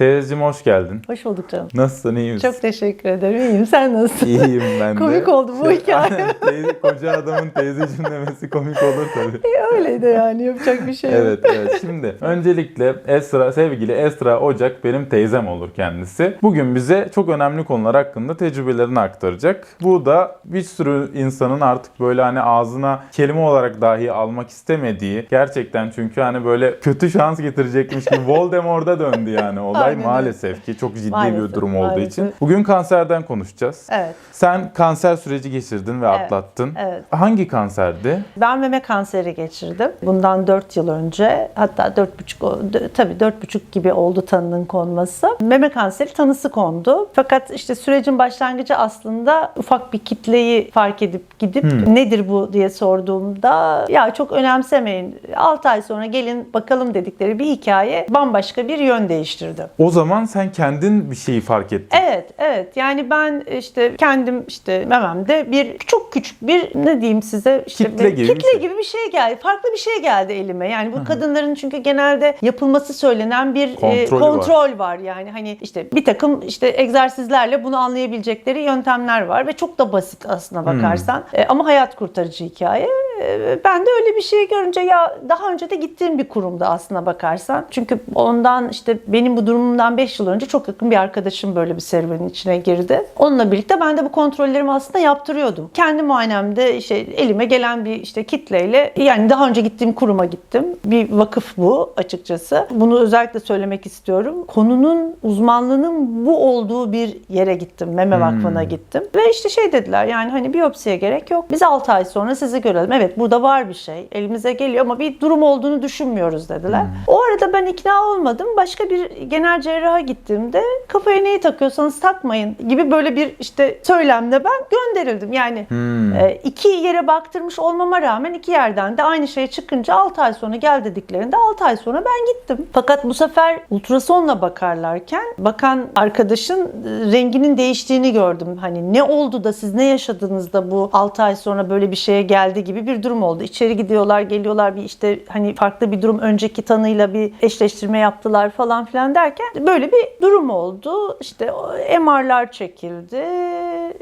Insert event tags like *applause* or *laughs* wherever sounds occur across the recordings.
Teyzeciğim hoş geldin. Hoş bulduk canım. Nasılsın iyi misin? Çok teşekkür ederim. İyiyim. Sen nasılsın? İyiyim ben de. Komik oldu bu hikaye. Aynen, teyze, koca adamın teyzeciğim demesi komik olur tabii. *laughs* Öyleydi yani. Yapacak bir şey yok. Evet evet şimdi öncelikle Esra sevgili Esra Ocak benim teyzem olur kendisi. Bugün bize çok önemli konular hakkında tecrübelerini aktaracak. Bu da bir sürü insanın artık böyle hani ağzına kelime olarak dahi almak istemediği gerçekten çünkü hani böyle kötü şans getirecekmiş gibi Voldemort'a döndü yani olay Aynen öyle. maalesef ki çok ciddi bir Maalesef, durum olduğu maalesef. için. Bugün kanserden konuşacağız. Evet. Sen kanser süreci geçirdin ve Evet, atlattın. evet. Hangi kanserdi? Ben meme kanseri geçirdim. Bundan 4 yıl önce hatta 4,5 o- dö- tabii 4,5 gibi oldu tanının konması. Meme kanseri tanısı kondu. Fakat işte sürecin başlangıcı aslında ufak bir kitleyi fark edip gidip nedir bu diye sorduğumda ya çok önemsemeyin 6 ay sonra gelin bakalım dedikleri bir hikaye bambaşka bir yön değiştirdi. O zaman sen kendin bir şeyi fark ettin. Evet, evet. Yani ben işte kendim işte mememde bir çok küçük bir ne diyeyim size işte Kitle bir- gibi bir kitle şey. gibi bir şey geldi. Farklı bir şey geldi elime. Yani bu kadınların çünkü genelde yapılması söylenen bir e, Kontrolü var. kontrol var. Yani hani işte bir takım işte egzersizlerle bunu anlayabilecekleri yöntemler var ve çok da basit aslına bakarsan. E, ama hayat kurtarıcı hikaye. E, ben de öyle bir şey görünce ya daha önce de gittiğim bir kurumda aslına bakarsan. Çünkü ondan işte benim bu durumumdan 5 yıl önce çok yakın bir arkadaşım böyle bir serüvenin içine girdi. Onunla birlikte ben de bu kontrollerimi aslında yaptırıyordum. Kendi muayenemde işte elime gelen bir işte kitleyle yani daha önce gittiğim kuruma gittim. Bir vakıf bu açıkçası. Bunu özellikle söylemek istiyorum. Konunun uzmanlığının bu olduğu bir yere gittim. Meme Vakfı'na gittim. Ve işte şey dediler yani hani biyopsiye gerek yok. Biz 6 ay sonra sizi görelim. Evet burada var bir şey. Elimize geliyor ama bir durum olduğunu düşünmüyoruz dediler. O arada ben ikna olmadım. Başka bir genel cerraha gittiğimde kafaya neyi takıyorsanız takmayın gibi böyle bir işte söylemle ben gönderildim. Yani e, iki yere baktırmış olmama rağmen iki yerden de aynı şeye çıkınca 6 ay sonra gel dediklerinde 6 ay sonra ben gittim. Fakat bu sefer ultrasonla bakarlarken bakan arkadaşın e, renginin değiştiğini gördüm. Hani ne oldu da siz ne yaşadınız da bu 6 ay sonra böyle bir şeye geldi gibi bir durum oldu. İçeri gidiyorlar, geliyorlar bir işte hani farklı bir durum önceki tanıyla bir eşleştirme yaptılar falan filan derken böyle bir durum oldu. İşte MR'lar çekildi.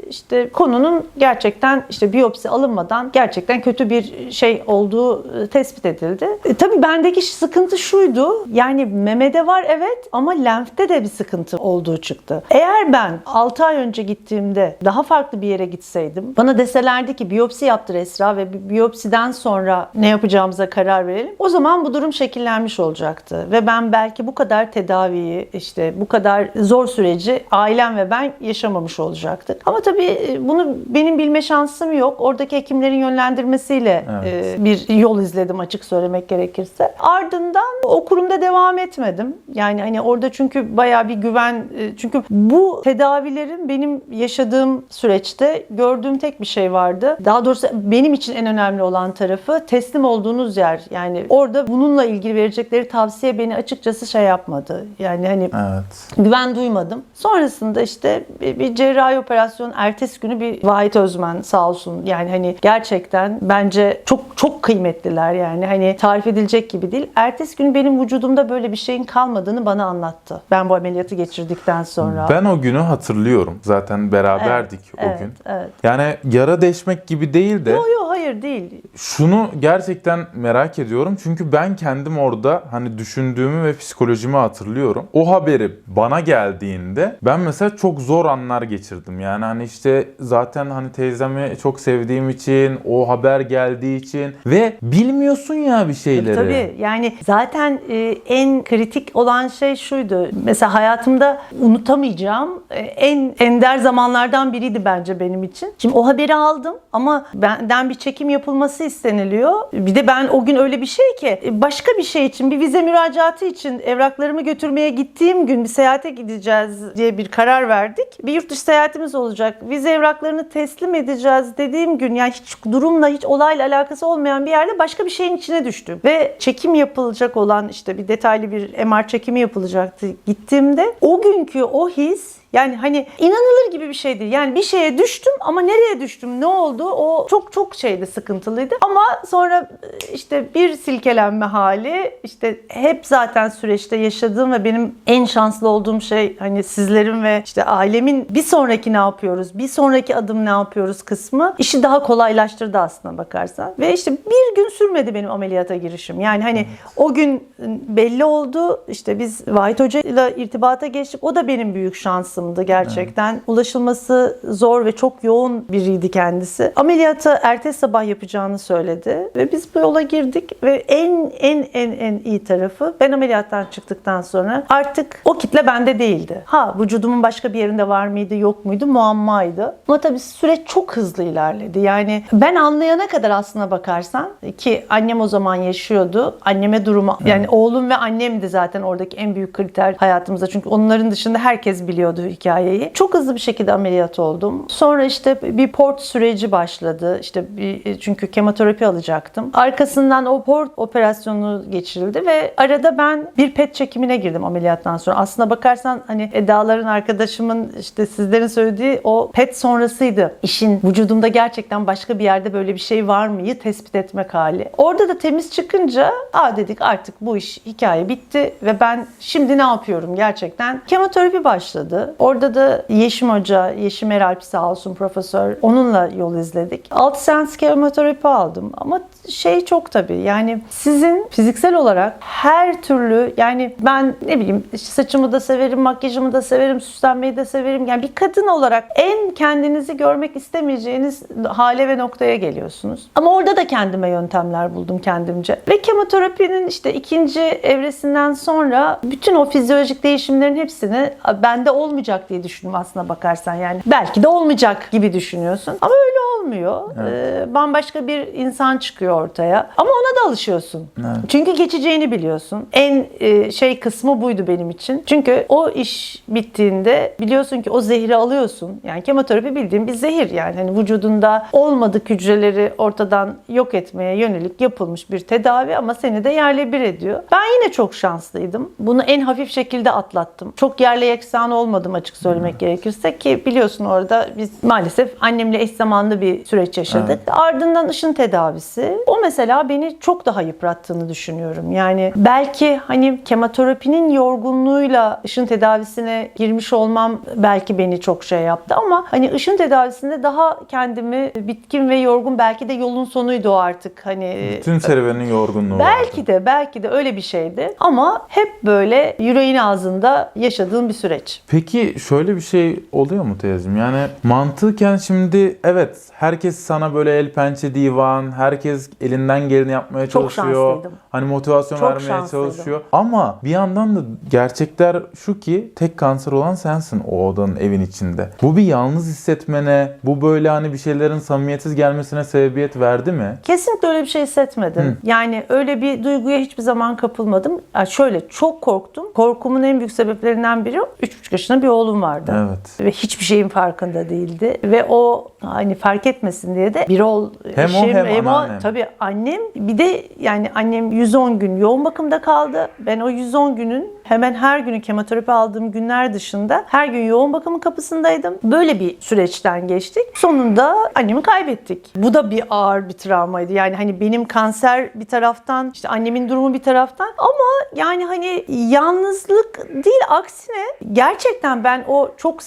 İşte konunun gerçekten işte biyopsi alınmadan gerçekten kötü bir şey olduğu e, tespit edildi. E, tabii bendeki sıkıntı şuydu. Yani memede var evet ama lenfte de bir sıkıntı olduğu çıktı. Eğer ben 6 ay önce gittiğimde daha farklı bir yere gitseydim bana deselerdi ki biyopsi yaptır Esra ve bi- biyopsiden sonra ne yapacağımıza karar verelim. O zaman bu durum şekillenmiş olacaktı ve ben belki bu kadar tedaviyi işte bu kadar zor süreci ailem ve ben yaşamamış olacaktık. Ama tabii e, bunu benim bilme şansım yok. Oradaki hekimlerin yönlendirmesiyle Evet. e, bir yol izledim açık söylemek gerekirse. Ardından o kurumda devam etmedim. Yani hani orada çünkü bayağı bir güven e, çünkü bu tedavilerin benim yaşadığım süreçte gördüğüm tek bir şey vardı. Daha doğrusu benim için en önemli olan tarafı teslim olduğunuz yer. Yani orada bununla ilgili verecekleri tavsiye beni açıkçası şey yapmadı. Yani hani Evet. güven duymadım. Sonrasında işte bir, bir cerrahi operasyon ertesi günü bir Vahit Özmen sağ olsun yani hani gerçekten bence çok çok kıymetliler yani hani tarif edilecek gibi değil. Ertesi gün benim vücudumda böyle bir şeyin kalmadığını bana anlattı. Ben bu ameliyatı geçirdikten sonra. Ben o günü hatırlıyorum. Zaten beraberdik o evet, gün. evet. Yani yara deşmek gibi değil de Yo yo hayır değil. şunu gerçekten merak ediyorum. Çünkü ben kendim orada hani düşündüğümü ve psikolojimi hatırlıyorum. O haberi bana geldiğinde ben mesela çok zor anlar geçirdim. Yani hani işte zaten hani teyzemi çok sevdiğim için, o haber geldiği için ve bilmiyorsun ya bir şeyleri. Tabii yani zaten e, en kritik olan şey şuydu. Mesela hayatımda unutamayacağım e, en ender zamanlardan biriydi bence benim için. Şimdi o haberi aldım ama benden bir çekim yapılması isteniliyor. Bir de ben o gün öyle bir şey ki e, başka bir şey için bir vize müracaatı için evraklarımı götürmeye gittiğim gün bir seyahate gideceğiz diye bir karar verdik. Bir yurt dışı seyahatimiz olacak. Vize evraklarını teslim edeceğiz dediğim gün yani hiç durumla hiç olayla alakası olmayan bir yerde başka bir şeyin içine düştüm. Ve çekim yapılacak olan işte bir detaylı bir MR çekimi yapılacaktı. Gittiğimde o günkü o his Yani hani inanılır gibi bir şey değil. Yani bir şeye düştüm ama nereye düştüm, ne oldu o çok çok şeydi, sıkıntılıydı. Ama sonra e, işte bir silkelenme hali, işte hep zaten süreçte yaşadığım ve benim en şanslı olduğum şey hani sizlerin ve işte ailemin bir sonraki ne yapıyoruz, bir sonraki adım ne yapıyoruz kısmı işi daha kolaylaştırdı aslına bakarsan. Ve işte bir gün sürmedi benim ameliyata girişim. Yani hani o gün belli oldu. İşte biz Vahit Hoca ile irtibata geçtik. O da benim büyük şansımdı gerçekten. Ulaşılması zor ve çok yoğun biriydi kendisi. Ameliyatı ertesi sabah yapacağını söyledi ve biz bu yola girdik ve en en en en iyi tarafı ben ameliyattan çıktıktan sonra artık o kitle bende değildi. Ha vücudumun başka bir yerinde var mıydı yok muydu muammaydı. Ama tabii süreç çok hızlı ilerledi. Yani ben anlayana kadar aslına bakarsan ki annem o zaman yaşıyordu. Anneme durumu yani oğlum ve annemdi zaten oradaki en büyük kriter hayatımızda. Çünkü onların dışında herkes biliyordu hikayeyi. Çok hızlı bir şekilde ameliyat oldum. Sonra işte bir port süreci başladı. İşte bir, çünkü kemoterapi alacaktım. Arkasından o port operasyonu geçirildi ve arada ben bir pet çekimine girdim ameliyattan sonra. Aslına bakarsan hani Eda'ların arkadaşımın işte sizlerin söylediği o pet sonrasıydı. İşin vücudumda gerçekten başka bir yerde böyle bir şey var mıyı tespit etmek hali. Orada da temiz çıkınca aa dedik artık bu iş hikaye bitti ve ben şimdi ne yapıyorum gerçekten? Kemoterapi başladı. Orada da Yeşim Hoca, Yeşim Eralp sağ olsun profesör onunla yol izledik. 6 seans kemoterapi aldım ama şey çok tabii yani sizin fiziksel olarak her türlü yani ben ne bileyim işte saçımı da severim, makyajımı da severim, süslenmeyi de severim. Yani bir kadın olarak en kendinizi görmek istemeyeceğiniz hale ve noktaya geliyorsunuz. Ama orada da kendime yöntemler buldum kendimce. Ve kemoterapinin işte ikinci evresinden sonra bütün o fizyolojik değişimlerin hepsini bende olmayacak diye düşündüm aslına bakarsan yani. Belki de olmayacak gibi düşünüyorsun. Ama öyle olmuyor. Ee, bambaşka bir insan çıkıyor ortaya. Ama ona da alışıyorsun. Evet. Çünkü geçeceğini biliyorsun. En e, şey kısmı buydu benim için. Çünkü o iş bittiğinde biliyorsun ki o zehri alıyorsun. Yani kemoterapi bildiğin bir zehir yani. Hani vücudunda olmadık hücreleri ortadan yok etmeye yönelik yapılmış bir tedavi ama seni de yerle bir ediyor. Ben yine çok şanslıydım. Bunu en hafif şekilde atlattım. Çok yerle yeksan olmadım açık söylemek gerekirse ki biliyorsun orada biz maalesef annemle eş zamanlı bir süreç yaşadık. Ardından ışın tedavisi. O mesela beni çok daha yıprattığını düşünüyorum. Yani belki hani kemoterapinin yorgunluğuyla ışın tedavisine girmiş olmam belki beni çok şey yaptı ama hani ışın tedavisinde daha kendimi bitkin ve yorgun belki de yolun sonuydu o artık hani Bütün serüvenin yorgunluğu Belki vardı. de belki de öyle bir şeydi ama hep böyle yüreğin ağzında yaşadığım bir süreç. Peki şöyle bir şey oluyor mu teyzeciğim? Yani mantıken şimdi evet herkes sana böyle el pençe divan, herkes elinden geleni yapmaya Çok çalışıyor. şanslıydım. Hani motivasyon Çok vermeye şanslıydım. çalışıyor. Ama bir yandan da gerçekler şu ki tek kanser olan sensin o odanın evin içinde. Bu bir yalnız hissetmene, bu böyle hani bir şeylerin samimiyetsiz gelmesine sebebiyet verdi mi? Kesinlikle öyle bir şey hissetmedim. Yani öyle bir duyguya hiçbir zaman kapılmadım. Yani şöyle çok korktum. Korkumun en büyük sebeplerinden biri 3,5 yaşında bir oğlum vardı. Evet. Ve hiçbir şeyin farkında değildi. Ve o hani fark etmesin diye de bir ol Hem o hem anneannem. Tabii annem bir de yani annem 110 gün yoğun bakımda kaldı. Ben o 110 günün hemen her günü kemoterapi aldığım günler dışında her gün yoğun bakımın kapısındaydım. Böyle bir süreçten geçtik. Sonunda annemi kaybettik. Bu da bir ağır bir travmaydı. Yani hani benim kanser bir taraftan, işte annemin durumu bir taraftan ama yani hani yalnızlık değil aksine gerçekten ben o çok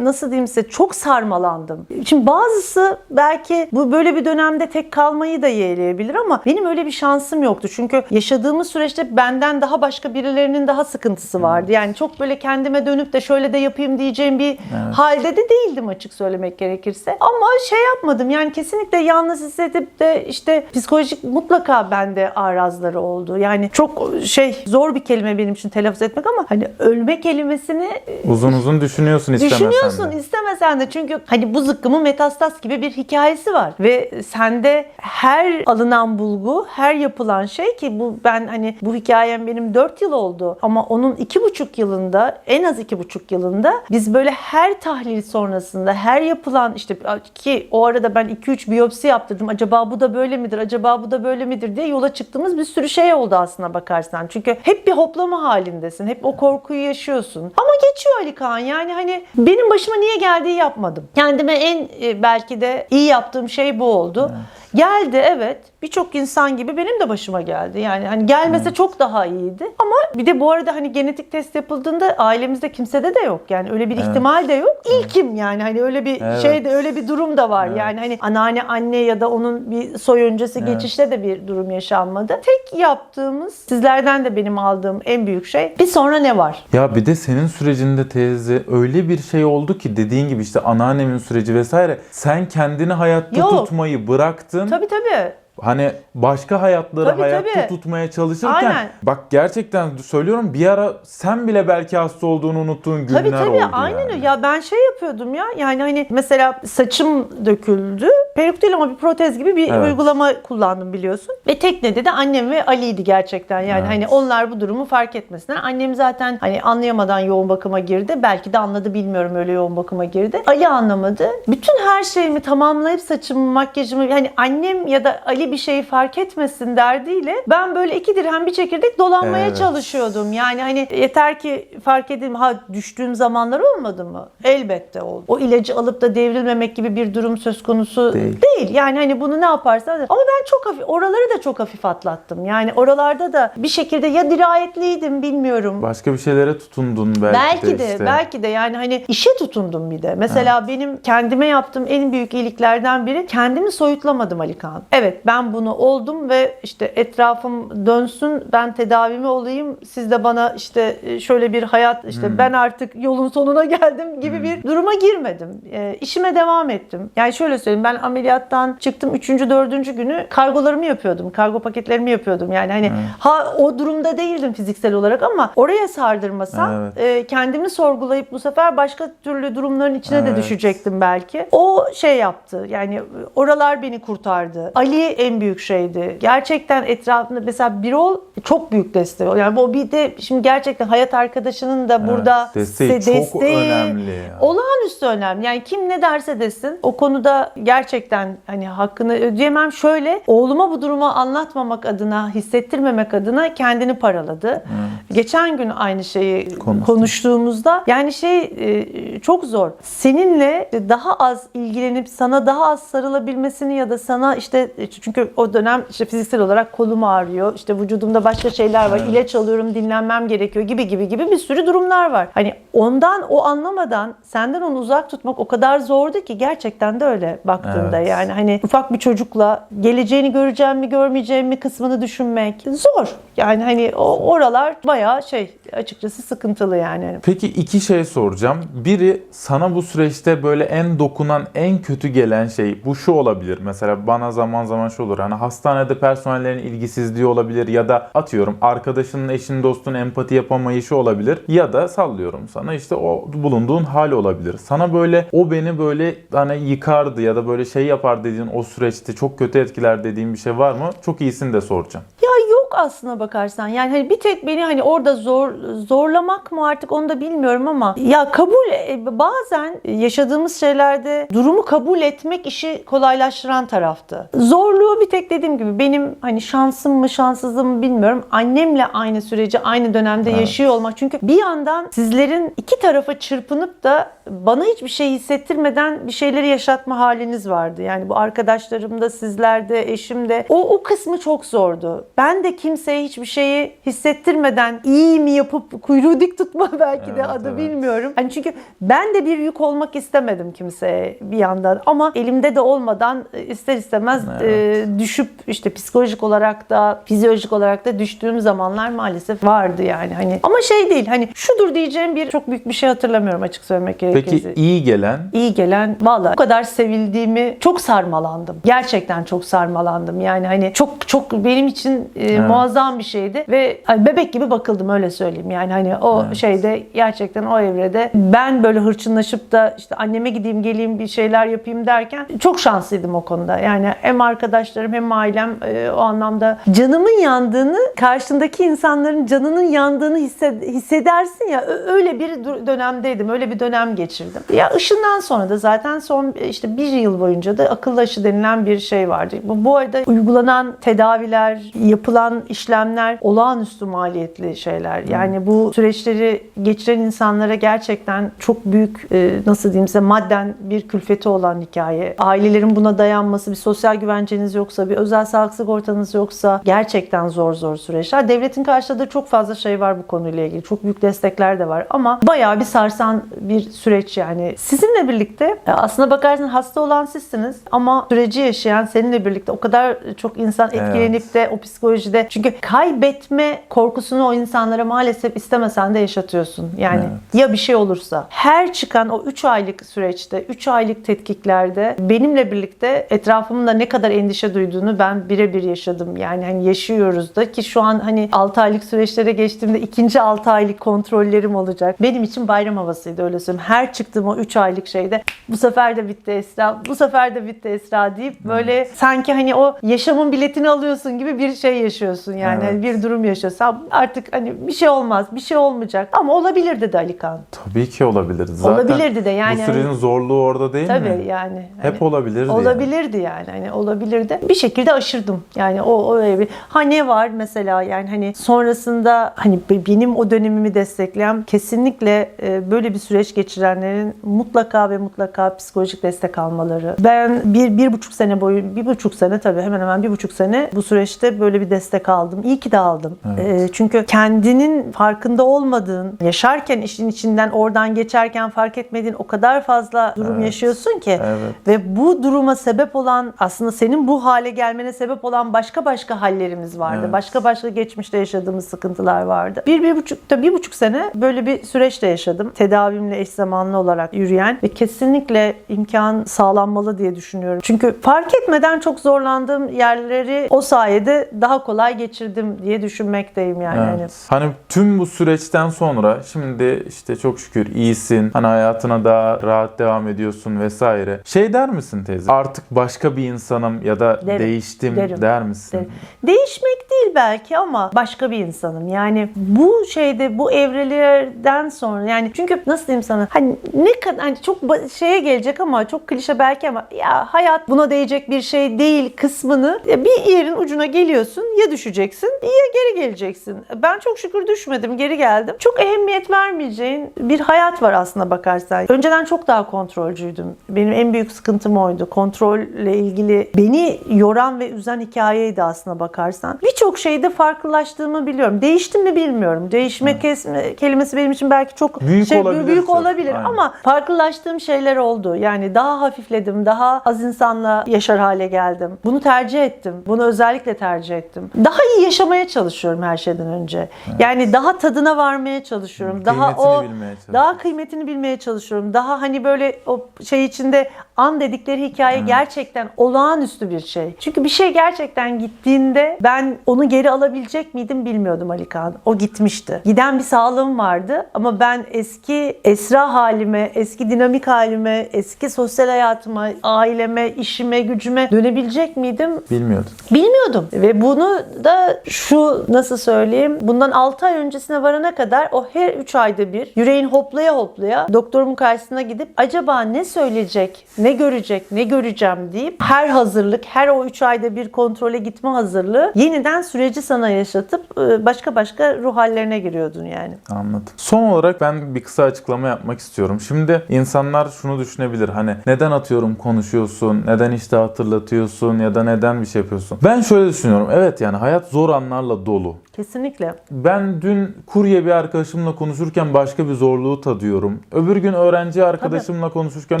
nasıl diyeyim size çok sarmalandım. Şimdi bazısı belki bu böyle bir dönemde tek kalmayı da yeğleyebilir ama benim öyle bir şansım yoktu. Çünkü yaşadığımız süreçte benden daha başka birilerinin daha sıkıntısı vardı. Yani çok böyle kendime dönüp de şöyle de yapayım diyeceğim bir halde de değildim açık söylemek gerekirse. Ama şey yapmadım yani kesinlikle yalnız hissedip de işte psikolojik mutlaka bende arazları oldu. Yani çok şey zor bir kelime benim için telaffuz etmek ama hani ölme kelimesini Uzun uzun düşünüyorsun istemesen Düşünüyorsun de. istemesen de çünkü hani bu zıkkımın metastas gibi bir hikayesi var ve sende her alınan bulgu, her yapılan şey ki bu ben hani bu hikayem benim 4 yıl oldu ama onun iki buçuk yılında en az iki buçuk yılında biz böyle her tahlil sonrasında her yapılan işte ki o arada ben 2-3 biyopsi yaptırdım. Acaba bu da böyle midir? Acaba bu da böyle midir diye yola çıktığımız bir sürü şey oldu aslına bakarsan. Çünkü hep bir hoplama halindesin. Hep o korkuyu yaşıyorsun. Ama geçiyor Ali Kaan. Yani hani benim başıma niye geldiği yapmadım. Kendime en e, belki de iyi yaptığım şey bu oldu. Geldi evet. Birçok insan gibi benim de başıma geldi. Yani hani gelmese çok daha iyiydi. Ama bir de bu arada hani genetik test yapıldığında ailemizde kimsede de yok. Yani öyle bir ihtimal de yok. İlkim yani hani öyle bir Evet. şey de öyle bir durum da var. Yani hani anneanne anne ya da onun bir soy öncesi geçişte de bir durum yaşanmadı. Tek yaptığımız sizlerden de benim aldığım en büyük şey bir sonra ne var? Ya bir de senin sürecinde teyze öyle bir şey oldu ki dediğin gibi işte anneannemin süreci vesaire. Sen kendini hayatta Yok. tutmayı bıraktın. Tabii tabii. Hani başka hayatları Tabii, hayatta tabii. tutmaya çalışırken Aynen. bak gerçekten söylüyorum bir ara sen bile belki hasta olduğunu unuttuğun günler Tabii tabii oldu aynen yani. Ya ben şey yapıyordum ya yani hani mesela saçım döküldü. Peruk değil ama bir protez gibi bir Evet. uygulama kullandım biliyorsun. Ve teknede de annem ve Ali'ydi gerçekten. Yani Evet. hani onlar bu durumu fark etmesinler. Annem zaten hani anlayamadan yoğun bakıma girdi. Belki de anladı bilmiyorum öyle yoğun bakıma girdi. Ali anlamadı. Bütün her şeyimi tamamlayıp saçımı, makyajımı hani annem ya da Ali bir şeyi fark etmesin derdiyle ben böyle iki dirhem bir çekirdek dolanmaya Evet. çalışıyordum. Yani hani yeter ki fark edeyim ha düştüğüm zamanlar olmadı mı? Elbette oldu. O ilacı alıp da devrilmemek gibi bir durum söz konusu Değil. değil. Yani hani bunu ne yaparsan ama ben çok hafif oraları da çok hafif atlattım. Yani oralarda da bir şekilde ya dirayetliydim bilmiyorum. Başka bir şeylere tutundun belki, Belki de, işte. belki de yani hani işe tutundum bir de. Mesela benim kendime yaptığım en büyük iyiliklerden biri kendimi soyutlamadım Ali Kaan. Evet ben bunu oldum ve işte etrafım dönsün ben tedavimi olayım. Siz de bana işte e, şöyle bir hayat işte Hmm. ben artık yolun sonuna *laughs* geldim gibi bir duruma girmedim. E, işime devam ettim. Yani şöyle söyleyeyim ben ameliyattan çıktım 3. 4. günü kargolarımı yapıyordum. Kargo paketlerimi yapıyordum. Yani hani ha o durumda değildim fiziksel olarak ama oraya sardırmasam Evet. e, kendimi sorgulayıp bu sefer başka türlü durumların içine de Evet. düşecektim belki. O şey yaptı. Yani oralar beni kurtardı. Ali en büyük şeydi. Gerçekten etrafında mesela Birol çok büyük destek. Yani bu bir de şimdi gerçekten hayat arkadaşının da burada desteği se- çok önemli. Olağanüstü önemli. Yani kim ne derse desin o konuda gerçekten hani hakkını ödeyemem. Şöyle oğluma bu durumu anlatmamak adına, hissettirmemek adına kendini paraladı. Geçen gün aynı şeyi Konuştuk. konuştuğumuzda yani şey e, çok zor. Seninle daha az ilgilenip sana daha az sarılabilmesini ya da sana işte çünkü o dönem işte fiziksel olarak kolum ağrıyor. işte vücudumda başka şeyler var. ilaç alıyorum, dinlenmem gerekiyor gibi gibi gibi bir sürü durumlar var. Hani ondan o anlamadan senden onu uzak tutmak o kadar zordu ki gerçekten de öyle baktığında Evet. Yani hani ufak bir çocukla geleceğini göreceğim mi görmeyeceğim mi kısmını düşünmek zor. Yani hani o oralar bayağı şey açıkçası sıkıntılı yani. Peki iki şey soracağım. Biri sana bu süreçte böyle en dokunan, en kötü gelen şey bu şu olabilir. Mesela bana zaman zaman şu olur. Hani hastanede personellerin ilgisizliği olabilir ya da atıyorum arkadaşının, eşin, dostun empati yapamayışı olabilir. Ya da sallıyorum sana işte o bulunduğun hal olabilir. Sana böyle o beni böyle hani yıkardı ya da böyle şey yapar dediğin o süreçte çok kötü etkiler dediğin bir şey var mı? Çok iyisini de soracağım. Ya yok aslına bakarsan. Yani hani bir tek beni hani orada zor zorlamak mı artık onu da bilmiyorum ama ya kabul e, bazen yaşadığımız şeylerde durumu kabul etmek işi kolaylaştıran taraftı. Zorluğu bir tek dediğim gibi benim hani şansım mı şanssızlığım mı bilmiyorum. Annemle aynı süreci aynı dönemde Evet. yaşıyor olmak. Çünkü bir yandan sizlerin iki tarafa çırpınıp da bana hiçbir şey hissettirmeden bir şeyleri yaşatma haliniz vardı. Yani bu arkadaşlarım da sizlerde, eşim de. O, o kısmı çok zordu. Ben de kimseye hiçbir şeyi hissettirmeden iyi mi yapıp kuyruğu dik tutma *laughs* belki de Evet, adı evet. bilmiyorum. Hani çünkü ben de bir yük olmak istemedim kimseye bir yandan ama elimde de olmadan e, ister istemez Evet. e, düşüp işte psikolojik olarak da fizyolojik olarak da düştüğüm zamanlar maalesef vardı yani hani ama şey değil hani şudur diyeceğim bir çok büyük bir şey hatırlamıyorum açık söylemek gerekirse. Peki iyi gelen iyi gelen valla bu kadar sevildiğimi çok sarmalandım. Gerçekten çok sarmalandım. Yani hani çok çok benim için e, Evet. Muazzam bir şeydi ve hani bebek gibi bakıldım öyle söyleyeyim. Yani hani o Evet. şeyde gerçekten o evrede ben böyle hırçınlaşıp da işte anneme gideyim geleyim bir şeyler yapayım derken çok şanslıydım o konuda. Yani hem arkadaşlarım hem ailem e, o anlamda canımın yandığını karşındaki insanların canının yandığını hisse- hissedersin ya öyle bir dönemdeydim. Öyle bir dönem geçirdim. Ya ışından sonra da zaten son işte bir yıl boyunca da akıllı aşı denilen bir şey vardı. Bu, bu arada uygulanan tedaviler, yapılan işlemler olağanüstü maliyetli şeyler. Yani bu süreçleri geçiren insanlara gerçekten çok büyük e, nasıl diyeyim size madden bir külfeti olan hikaye. Ailelerin buna dayanması, bir sosyal güvenceniz yoksa, bir özel sağlık sigortanız yoksa gerçekten zor zor süreçler. Devletin karşıladığı çok fazla şey var bu konuyla ilgili. Çok büyük destekler de var ama bayağı bir sarsan bir süreç yani. Sizinle birlikte e, aslına bakarsan hasta olan sizsiniz ama süreci yaşayan seninle birlikte o kadar çok insan Evet. etkilenip de o psikolojide çünkü kaybetme korkusunu o insanlara maalesef istemesen de yaşatıyorsun. Yani Evet. ya bir şey olursa. Her çıkan o 3 aylık süreçte, 3 aylık tetkiklerde benimle birlikte etrafımın da ne kadar endişe duyduğunu ben birebir yaşadım. Yani hani yaşıyoruz da ki şu an hani 6 aylık süreçlere geçtiğimde ikinci 6 aylık kontrollerim olacak. Benim için bayram havasıydı öyle söyleyeyim. Her çıktığım o 3 aylık şeyde bu sefer de bitti Esra, bu sefer de bitti Esra deyip böyle sanki hani o yaşamın biletini alıyorsun gibi bir şey yaşıyorsun yani Evet. Hani bir durum yaşıyorsun. Artık hani bir şey olmaz, bir şey olmayacak ama olabilir dedi Ali Kan. Tabii ki olabilirdi. Zaten Olabilirdi de yani Bu sürecin zorluğu orada değil Tabii mi? yani. Hep hani- olabilirdi. yani. Olabilirdi yani. Hani olabilirdi. Bir şekilde aşırdım. Yani o öyle bir. Ha ne var mesela yani hani sonrasında hani be- benim o dönemimi destekleyen kesinlikle e, böyle bir süreç geçirenlerin mutlaka ve mutlaka psikolojik destek almaları. Ben bir, bir buçuk sene boyu, bir buçuk sene tabii hemen hemen bir buçuk sene bu süreçte böyle bir destek aldım. İyi ki de aldım. E, çünkü kendinin farkında olmadığın, yaşarken işin içinden oradan geçerken fark etmediğin o kadar fazla durum Evet. yaşıyorsun ki Evet. ve bu duruma sebep olan aslında senin bu hale gelmene sebep olan başka başka hallerimiz vardı. Evet. Başka başka geçmişte yaşadığımız sıkıntılar vardı. Bir, bir buçuk, da bir buçuk sene böyle bir süreçte yaşadım. Tedavimle eş zamanlı olarak yürüyen ve kesinlikle imkan sağlanmalı diye düşünüyorum. Çünkü fark etmeden çok zorlandığım yerleri o sayede daha kolay geçirdim diye düşünmekteyim yani. Hani Evet. Hani tüm bu süreçten sonra şimdi işte çok şükür iyisin. Hani hayatına daha rahat devam ediyorsun vesaire. Şey der misin teyze? Artık başka bir insanım ya da Derim, değiştim derim, der misin? derim. Değişmek değil belki ama başka bir insanım. Yani bu şeyde bu evrelerden sonra yani çünkü nasıl diyeyim sana hani ne kadar hani çok şeye gelecek ama çok klişe belki ama ya hayat buna değecek bir şey değil kısmını ya bir yerin ucuna geliyorsun ya düşeceksin ya geri geleceksin. Ben çok şükür düşmedim geri geldim. Çok ehemmiyet vermeyeceğin bir hayat var aslında bakarsan. Önceden çok daha kontrolcüydüm. Benim en büyük sıkıntım oydu. Kontrolle ilgili beni yoran ve üzen hikayeydi aslına bakarsan. Birçok şeyde farklılaştığımı biliyorum. Değiştim mi bilmiyorum. Değişme kesme kelimesi benim için belki çok Büyük şey, olabilir büyük olabilir Aynen. ama farklılaştığım şeyler oldu. Yani daha hafifledim, daha az insanla yaşar hale geldim. Bunu tercih ettim. Bunu özellikle tercih ettim. Daha iyi yaşamaya çalışıyorum her şeyden önce. Yani daha tadına varmaya çalışıyorum. Daha o daha kıymetini bilmeye çalışıyorum. Daha hani böyle o şey içinde an dedikleri hikaye gerçekten olağanüstü bir şey. Çünkü bir şey gerçekten gittiğinde ben onu geri alabilecek miydim bilmiyordum Ali Kaan. O gitmişti. Giden bir sağlığım vardı ama ben eski Esra halime, eski dinamik halime, eski sosyal hayatıma, aileme, işime, gücüme dönebilecek miydim? Bilmiyordum. Bilmiyordum ve bunu da şu nasıl söyleyeyim bundan 6 ay öncesine varana kadar o her 3 ayda bir yüreğin hoplaya hoplaya doktorumun karşısına gidip acaba ne söyleyecek, ne görecek, ne göreceğim deyip her hazırlık, her o 3 ayda bir kontrole gitme hazırlığı yeniden süreci sana yaşatıp e, başka başka ruh hallerine giriyordun yani. Anladım. Son olarak ben bir kısa açıklama yapmak istiyorum. Şimdi insanlar şunu düşünebilir. Hani neden atıyorum konuşuyorsun? Neden işte hatırlatıyorsun? Ya da neden bir şey yapıyorsun? Ben şöyle düşünüyorum. Evet yani hayat zor anlarla dolu. Kesinlikle. Ben dün kurye bir arkadaşımla konuşurken başka bir zorluğu tadıyorum. Öbür gün öğrenci arkadaşımla konuşurken,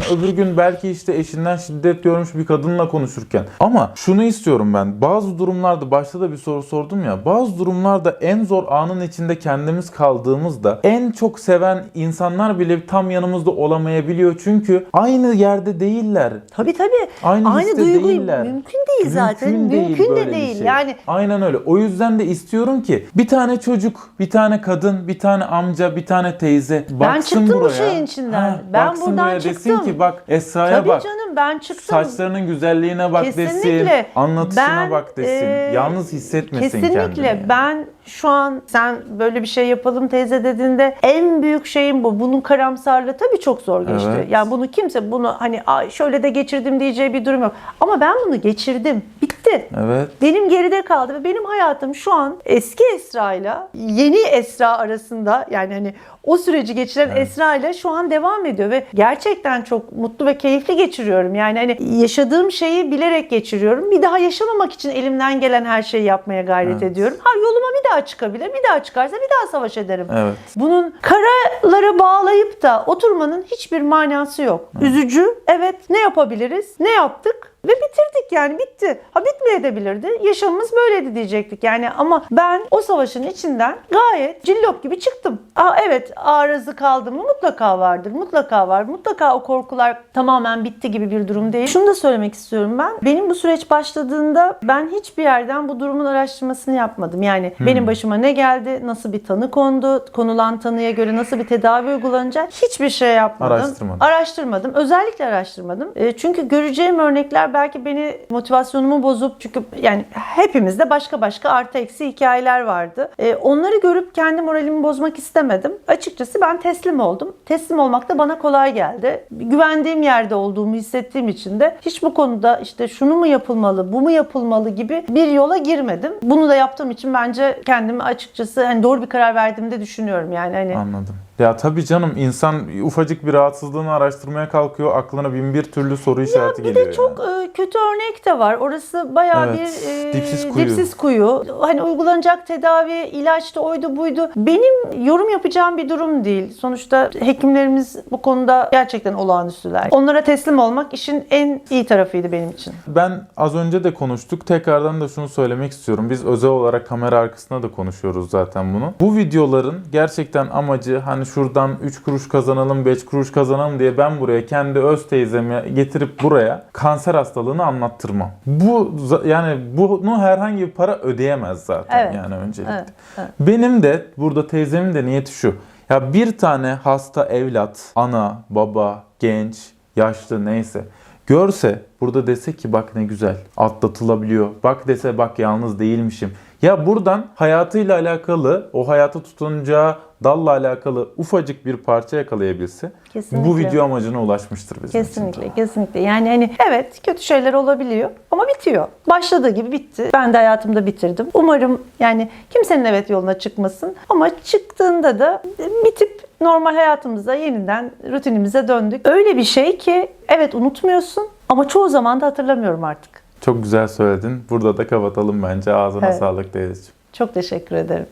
öbür gün belki işte eşinden şiddet görmüş bir kadınla konuşurken. Ama şunu istiyorum ben. Bazı durumlarda başta da bir soru sordum ya. Bazı durumlarda en zor anın içinde kendimiz kaldığımızda en çok seven insanlar bile tam yanımızda olamayabiliyor. Çünkü aynı yerde değiller. Tabii tabii. Aynı, Aynı duyguyu değiller. mümkün değil zaten. Mümkün değil, Mümkün böyle de değil. şey. Yani Aynen öyle. O yüzden de istiyorum ki bir tane çocuk, bir tane kadın, bir tane amca, bir tane teyze baksın çıktım bu buraya. şeyin içinden. Ben baksın buradan buraya desin çıktım. ki bak Esra'ya tabii bak. canım ben çıktım. Saçlarının güzelliğine bak desin. Kesinlikle. Anlatışına Ben, bak desin. e, Yalnız hissetmesin Kesinlikle. kendini. yani. Ben şu an sen böyle bir şey yapalım teyze dediğinde en büyük şeyim bu. Bunun karamsarlığı tabii çok zor geçti. Evet. Yani bunu kimse bunu hani "Ay, şöyle de geçirdim diyeceği bir durum yok. Ama ben bunu geçirdim. Bitti. Evet. Benim geride kaldı ve benim hayatım şu an eski Esra ile yeni Esra arasında yani hani o süreci geçiren Evet. Esra ile şu an devam ediyor ve gerçekten çok mutlu ve keyifli geçiriyorum. Yani hani yaşadığım şeyi bilerek geçiriyorum. Bir daha yaşamamak için elimden gelen her şeyi yapmaya gayret Evet. ediyorum. Ha yoluma bir daha çıkabilir. Bir daha çıkarsa bir daha savaş ederim. Evet. Bunun karalara bağlayıp da oturmanın hiçbir manası yok. Üzücü. Evet ne yapabiliriz? Ne yaptık? Ve bitirdik yani bitti. Ha bitmeyebilirdi. Yaşamımız böyleydi diyecektik yani ama ben o savaşın içinden gayet cillop gibi çıktım. Aa, evet arızı kaldı mı mutlaka vardır. Mutlaka var. Mutlaka o korkular tamamen bitti gibi bir durum değil. Şunu da söylemek istiyorum ben. Benim bu süreç başladığında ben hiçbir yerden bu durumun araştırmasını yapmadım. Yani benim başıma ne geldi? Nasıl bir tanı kondu? Konulan tanıya göre nasıl bir tedavi uygulanacak? Hiçbir şey yapmadım. Araştırmadın. Araştırmadım. Özellikle araştırmadım. E, çünkü göreceğim örnekler belki beni motivasyonumu bozup çünkü yani hepimizde başka başka artı eksi hikayeler vardı. E, onları görüp kendi moralimi bozmak istemedim. Açıkçası ben teslim oldum. Teslim olmak da bana kolay geldi. Güvendiğim yerde olduğumu hissettiğim için de hiç bu konuda işte şunu mu yapılmalı, bu mu yapılmalı gibi bir yola girmedim. Bunu da yaptığım için bence kendimi açıkçası hani doğru bir karar verdiğimi de düşünüyorum yani hani Anladım. Ya tabii canım insan ufacık bir rahatsızlığını araştırmaya kalkıyor. Aklına bin bir türlü soru işareti Bir geliyor. de çok yani. e, kötü örnek de var. Orası bayağı Evet, bir e, dipsiz kuyu. dipsiz kuyu. Hani uygulanacak tedavi, ilaçtı, oydu buydu. Benim yorum yapacağım bir durum değil. Sonuçta hekimlerimiz bu konuda gerçekten olağanüstüler. Onlara teslim olmak işin en iyi tarafıydı benim için. Ben az önce de konuştuk. Tekrardan da şunu söylemek istiyorum. Biz özel olarak kamera arkasında da konuşuyoruz zaten bunu. Bu videoların gerçekten amacı hani şuradan 3 kuruş kazanalım, 5 kuruş kazanalım diye ben buraya kendi öz teyzemi getirip buraya kanser hastalığını anlattırmam. Bu yani bunu herhangi bir para ödeyemez zaten Evet. yani öncelikle. Evet, evet. Benim de burada teyzemin de niyeti şu. Ya bir tane hasta evlat, ana, baba, genç, yaşlı neyse görse burada dese ki bak ne güzel atlatılabiliyor. Bak dese bak yalnız değilmişim. Ya buradan hayatıyla alakalı, o hayata tutunacağı dalla alakalı ufacık bir parça yakalayabilse Kesinlikle. bu video amacına ulaşmıştır bizim için. Kesinlikle, kesinlikle. Yani hani evet kötü şeyler olabiliyor ama bitiyor. Başladığı gibi bitti. Ben de hayatımda bitirdim. Umarım yani kimsenin evet yoluna çıkmasın ama çıktığında da bitip normal hayatımıza yeniden rutinimize döndük. Öyle bir şey ki evet unutmuyorsun ama çoğu zaman da hatırlamıyorum artık. Çok güzel söyledin. Burada da kapatalım bence. Ağzına Evet. sağlık teyzeciğim. Çok teşekkür ederim.